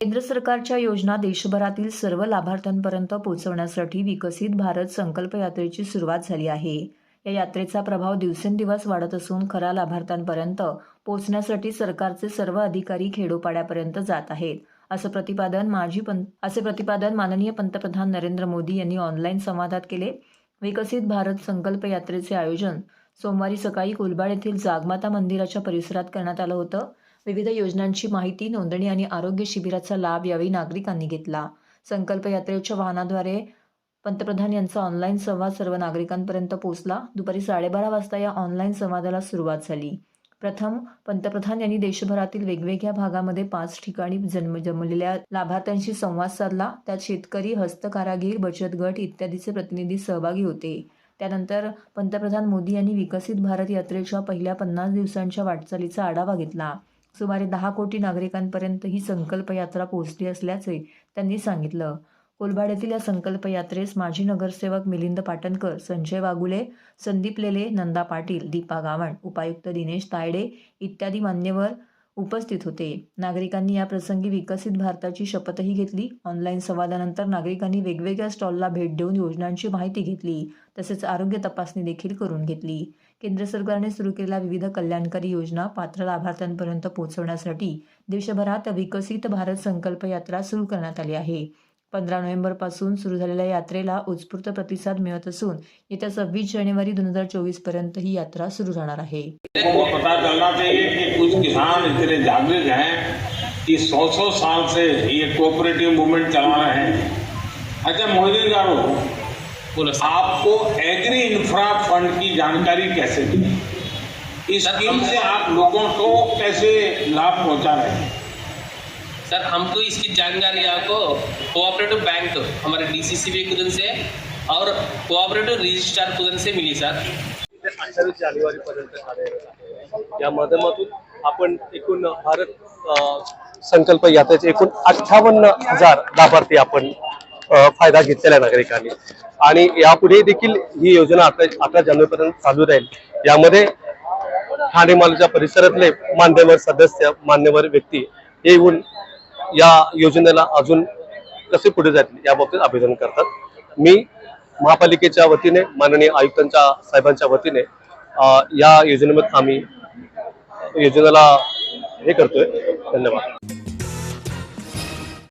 केंद्र सरकारच्या योजना देशभरातील सर्व लाभार्थ्यांपर्यंत पोहोचवण्यासाठी विकसित भारत संकल्प यात्रेची सुरुवात झाली आहे. या यात्रेचा प्रभाव दिवसेंदिवस वाढत असून खऱ्या लाभार्थ्यांपर्यंत पोहोचण्यासाठी सरकारचे सर्व अधिकारी खेडोपाड्यापर्यंत जात आहेत. असं प्रतिपादन माजी पं असे प्रतिपादन माननीय पंतप्रधान नरेंद्र मोदी यांनी ऑनलाईन संवादात केले. विकसित भारत संकल्प यात्रेचे आयोजन सोमवारी सकाळी कोलबाड येथील जागमाता मंदिराच्या परिसरात करण्यात आलं होतं. विविध योजनांची माहिती नोंदणी आणि आरोग्य शिबिराचा लाभ यावेळी नागरिकांनी घेतला. संकल्प यात्रेच्या वाहनाद्वारे पंतप्रधान यांचा ऑनलाईन संवाद सर्व नागरिकांपर्यंत पोहोचला. दुपारी साडेबारा वाजता या ऑनलाईन संवादाला सुरुवात झाली. प्रथम पंतप्रधान यांनी देशभरातील वेगवेगळ्या भागामध्ये पाच ठिकाणी जन्म जमलेल्या लाभार्थ्यांशी संवाद साधला. त्यात शेतकरी हस्तकारागीर बचत गट इत्यादीचे प्रतिनिधी सहभागी होते. त्यानंतर पंतप्रधान मोदी यांनी विकसित भारत यात्रेच्या पहिल्या पन्नास दिवसांच्या वाटचालीचा आढावा घेतला. सुमारे दहा कोटी नागरिकांपर्यंत ही संकल्प यात्रा पोहोचली असल्याचे त्यांनी सांगितलं. कोलभाड्यातील या संकल्प यात्रेस माजी नगरसेवक मिलिंद पाटणकर संजय वागुले संदीप लेले नंदा पाटील दीपा गावण उपायुक्त दिनेश तायडे इत्यादी मान्यवर उपस्थित होते. नागरिकांनी या प्रसंगी विकसित भारताची शपथही घेतली. ऑनलाईन संवादानंतर नागरिकांनी वेगवेगळ्या स्टॉलला भेट देऊन योजनांची माहिती घेतली. तसेच आरोग्य तपासणी देखील करून घेतली. केंद्र सरकारने सुरू केलेल्या विविध कल्याणकारी योजना पात्र लाभार्थ्यांपर्यंत पोहोचवण्यासाठी देशभरात विकसित भारत संकल्प यात्रा सुरू करण्यात आली आहे. पंधरा नोव्हेंबरपासून सुरू झालेल्या यात्रेला उत्स्फूर्त प्रतिसाद मिळत असून येत्या सव्वीस जानेवारी दोन हज़ार चोवीस पर्यंत ही यात्रा सुरू राहणार आहे. पता चलना चाहिए कि कुछ किसान इतने जागृत हैं कि सौ सौ साल से ये कोऑपरेटिव मूवमेंट चला रहे हैं। अच्छा मोहिदीन गारो आपको एग्री इंफ्रा फंड की जानकारी कैसे दी इस स्कीम से आप लोगों को कैसे लाभ पहुँचा रहे हैं? सर हमको इसकी जानकारी आपको कोऑपरेटिव बैंक हमारे डीसीसीबी कुदन से और कोऑपरेटिव रजिस्ट्रार कुदन से मिली सर। ते अठ्ठावीस जानेवारीपर्यंत कार्यरत आहे या माध्यमातून आपण एकूण भारत संकल्प यात्रेचे एकूण अठ्ठावन्न हजार लाभार्थी आपण फायदा घेतलेला आहे नागरिकांनी. आणि यापुढे देखील ही योजना अठरा अठरा जानेवारीपर्यंत चालू राहील. यामध्ये ठाणे मालच्या परिसरातले मान्यवर सदस्य मान्यवर व्यक्ती येऊन या योजनेला अजून कसे पुढे जातील याबाबतीत आवेदन करतात. मी महापालिकेच्या वतीने माननीय आयुक्तांच्या साहेबांच्या वतीने या योजनेमध्ये आम्ही योजनेला हे करतोय. धन्यवाद.